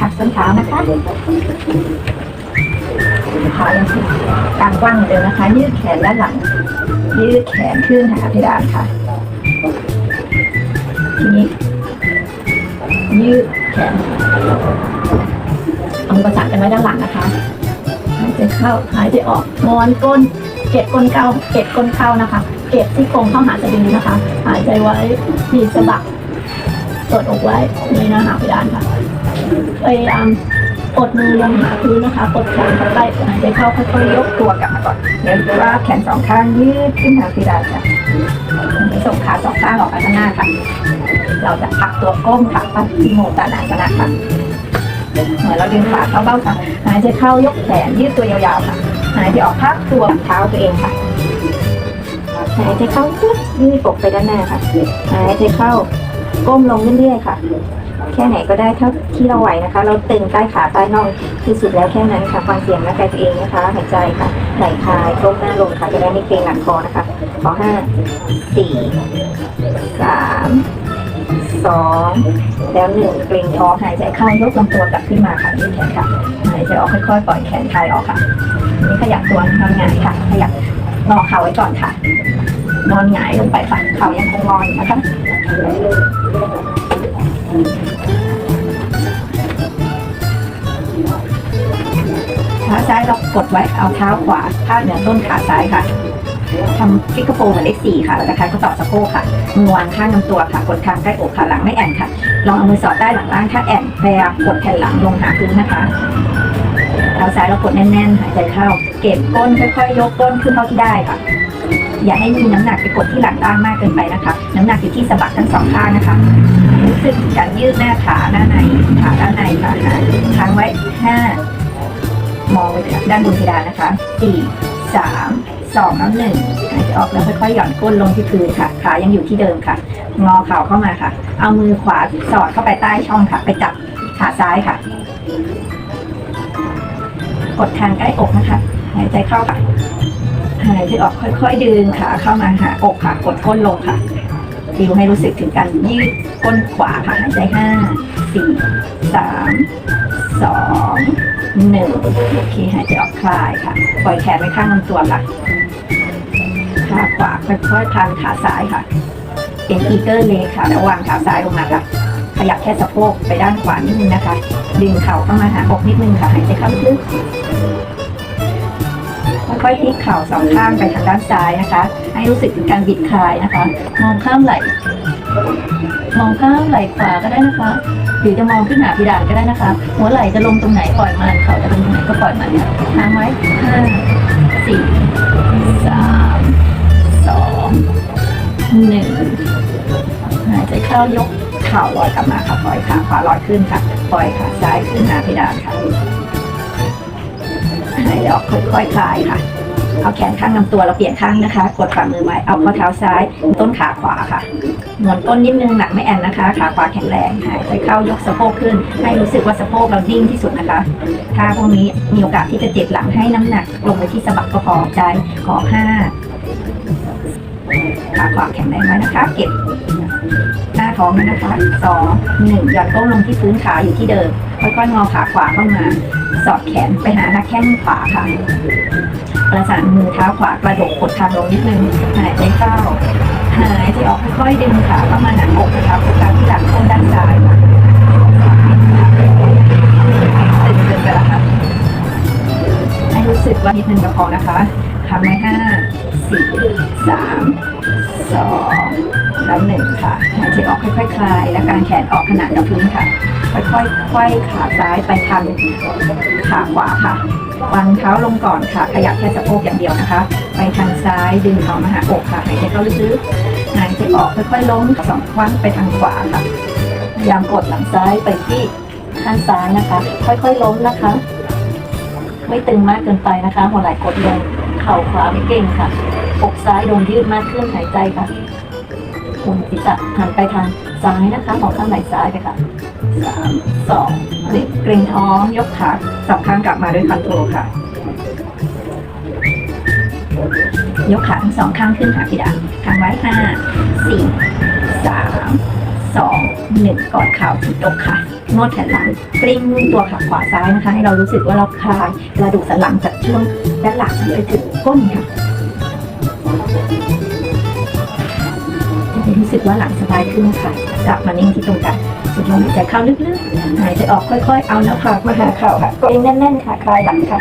ค่ะส้นเท้านะคะขายังคงกางกว้างเหมือนเดิมนะคะ ยืดแขนด้านหลัง ยืดแขนขึ้นหาเพดานค่ะ ทีนี้ ยืดแขนเอาประสานกันไว้ด้านหลังนะคะหายใจเข้าหายใจออกงอนก้น เก็บก้นเข้าเก็บก้นเข้านะคะ เก็บซี่โครงเข้าหาสะดือนะคะ หายใจไว้บีสะบักกดอกไว้ในหน้าหาเพดานค่ะ พยายามกดมือลงหาพื้นนะคะกดแขนเข้าไปหายใจเข้าค่อยๆยกตัวกลับมาก่อนเดี๋ยวลาแขนสองข้างยืดขึ้นหาเพดาค่ะส่งขาสองข้างออกไปข้างหน้าค่ะ เราจะพักตัวก้มค่ะพักทีโมตานาสนะค่ะเหมือนเราดึงขาเข้าเบ้าค่ะหายใจเข้ายกแขนยืดตัวยาวๆค่ะหายใจออกพักตัวเท้าตัวเองค่ะหายใจเข้ายืดอกไปด้านหน้าค่ะหายใจเข้าก้มลงเรื่อยๆค่ะ แค่ไหนก็ได้เท่าที่เราไหวนะคะ เราตึงใต้ขาใต้น่องที่สุดแล้วแค่นั้นค่ะฟังเสียงร่างกายตัวเองนะคะ หายใจค่ะไหลคลายก้มหน้าลงค่ะจะได้ไม่เกรงหลังคอนะคะขอห้าสี่สามสองแล้วหนึ่งเกรงท้องหายใจเข้ายกลำตัวกลับขึ้นมาค่ะยืดแขนค่ะหายใจออกค่อยๆปล่อยแขนคลายออกค่ะนี่ขยับตัวทำงานค่ะขยับงอเข่าไว้ก่อนค่ะ นอนหงายลงไปค่ะเข่ายังคงงออยู่นะคะ ซ้ายเรากดไว้เอาเท้าขวาพาดเหนือต้นขาซ้ายค่ะทำฟิกเกอร์โฟเหมือนเลขสี่ค่ะแล้วนะคะก็ตอบสะโพกค่ะมือวางข้างลำตัวค่ะกดคางใกล้อกค่ะหลังไม่แอนค่ะ ลองเอามือสอดใต้หลังล่างถ้าแอนพยายามกดแผ่นหลังลงหาพื้นนะคะเท้าซ้ายเรากดแน่นๆหายใจเข้า เก็บก้นค่อยๆยกก้นขึ้นเท่าที่ได้ค่ะ อย่าให้มีน้ำหนักไปกดที่หลังล่างมากเกินไปนะคะ น้ำหนักอยู่ที่สะบักทั้งสองข้างนะคะรู้สึกการยืดหน้าขาหน้าในขาด้านในค่ะ ด้านบนเพดานนะคะสี่สามสองแล้วหนึ่งหายใจออกแล้วค่อยๆหย่อนก้นลงที่พื้นค่ะ ขายังอยู่ที่เดิมค่ะ งอเข่าเข้ามาค่ะ เอามือขวาสอดเข้าไปใต้ช่องค่ะ ไปจับขาซ้ายค่ะ กดทางใกล้อกนะคะ หายใจเข้าค่ะ หายใจออกค่อยๆดึงขาเข้ามาหาอกค่ะ กดก้นลงค่ะ ฟิวให้รู้สึกถึงการยืดก้นขวาค่ะหายใจห้าสี่สามสองหนึ่งโอเคหายใจออกคลายค่ะ ปล่อยแขนไว้ข้างลำตัวค่ะขาขวาค่อยๆพันขาซ้ายค่ะเป็นอีเกอร์เลค่ะแล้ววางขาซ้ายลงมาค่ะ ขยับแค่สะโพกไปด้านขวานิดนึงนะคะ ดึงเข่าเข้ามาหาอกนิดนึงค่ะหายใจเข้าลึก ค่อยๆพลิกเข่าสองข้างไปทางด้านซ้ายนะคะ ให้รู้สึกถึงการบิดคลายนะคะ มองข้ามไหล่ มองข้ามไหล่ขวาก็ได้นะคะ หรือจะมองขึ้นหาพิดานก็ได้นะคะ หัวไหล่จะลงตรงไหนปล่อยมันเข่าจะลงตรงไหนก็ปล่อยมันค่ะค้างไว้ห้าสี่สามสองหนึ่งหายใจเข้ายกเข่าลอยกลับมาค่ะปล่อยขาขวาลอยขึ้นค่ะปล่อยขาซ้ายขึ้นหาพิดานค่ะ ออกค่อยๆคลายค่ะ เอาแขนข้างลำตัวเราเปลี่ยนข้างนะคะ กดฝ่ามือไว้เอาข้อเท้าซ้าย ต้นขาขวาค่ะหมุนก้นนิดนึงหนักไม่แอนนะคะ ขาขวาแข็งแรงหายใจเข้ายกสะโพกขึ้น ให้รู้สึกว่าสะโพกเราดิ้งที่สุดนะคะถ้าพวกนี้มีโอกาสที่จะเจ็บหลังให้น้ำหนักลงไปที่สะบักก็พอใจขอห้าขาขวาแข็งแรงไว้นะคะ เก็บหน้าท้องนะคะสองหนึ่งหย่อนก้มลงที่พื้นขาอยู่ที่เดิม ค่อยๆงอขาขวาเข้ามา สอดแขนไปหาหน้าแข้งขวาค่ะ ประสานมือเท้าขวากระดกกดทางลงนิดนึง หายใจเข้า หายใจออกค่อยๆดึงขาเข้ามาหนักอกนะคะโฟกัสที่หลังก้นด้านซ้ายค่ะ ว่านิดนึงก็พอนะคะทำไว้ห้าสี่สามสองแล้วหนึ่งค่ะหายใจออกค่อยๆคลาย และการแขนออกขนาดกับพื้นค่ะ ค่อยๆไขว้ขาซ้ายไปทางขาขวาค่ะวางเท้าลงก่อนค่ะ ขยับแค่สะโพกอย่างเดียวนะคะ ไปทางซ้ายดึงเข่ามาหาอกค่ะหายใจเข้าลึกๆหายใจออกค่อยๆล้มสองครั้งไปทางขวาค่ะพยายามกดหลังซ้ายไปที่ข้างซ้ายนะคะ ค่อยๆล้มนะคะ ไม่ตึงมากเกินไปนะคะ หัวไหล่กดลงเข่าขวาไม่เก่งค่ะอกซ้ายโดนยืดมากขึ้นหายใจค่ะหมุนศีรษะหันไปทางซ้ายนะคะมองข้างไหล่ซ้ายไปค่ะสามสองหนึ่งเกรงท้องยกขาสองข้างกลับมาด้วยคอนโทรค่ะ ยกขาทั้งสองข้างขึ้นหาพิดาทางไว้ห้าสี่สามสองหนึ่งกอดเข่าที่อกค่ะ นวดแผ่นหลังกลิ้งตัวขาขวาซ้ายนะคะ ให้เรารู้สึกว่าเราคลายกระดูกสันหลังจากช่วงด้านหลังไปถึงก้นค่ะจะรู้สึกว่าหลังสบายขึ้นค่ะกลับมานิ่งที่ตรงกลางสูดลมหายใจเข้าลึกๆหายใจออกค่อยๆ เอาหน้าผากมาหาเข่าค่ะกดเองแน่นๆค่ะคลายหลังค่ะ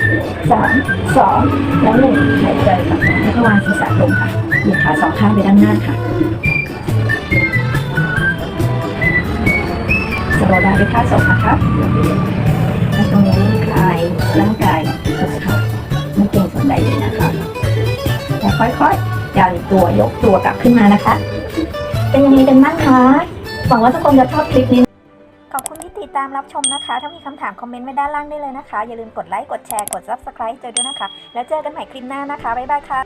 สามสองแล้วหนึ่งหายใจค่ะแล้วก็วางศีรษะลงค่ะเหยียดขาสองข้างไปด้านหน้าค่ะ สโลว์ดาวน์ด้วยท่าศพนะคะและตรงนี้คลายร่างกายนะคะไม่เก่งส่วนใดเลยนะคะแล้วค่อยๆยันตัวยกตัวกลับขึ้นมานะคะ เป็นยังไงกันบ้างคะหวังว่าทุกคนจะชอบคลิปนี้ขอบคุณที่ติดตามรับชมนะคะ ถ้ามีคำถามคอมเมนต์ไว้ด้านล่างได้เลยนะคะ อย่าลืมกดไลค์ กดแชร์ กด subscribe เจอด้วยนะคะ แล้วเจอกันใหม่คลิปหน้านะคะ บ๊ายบายค่ะ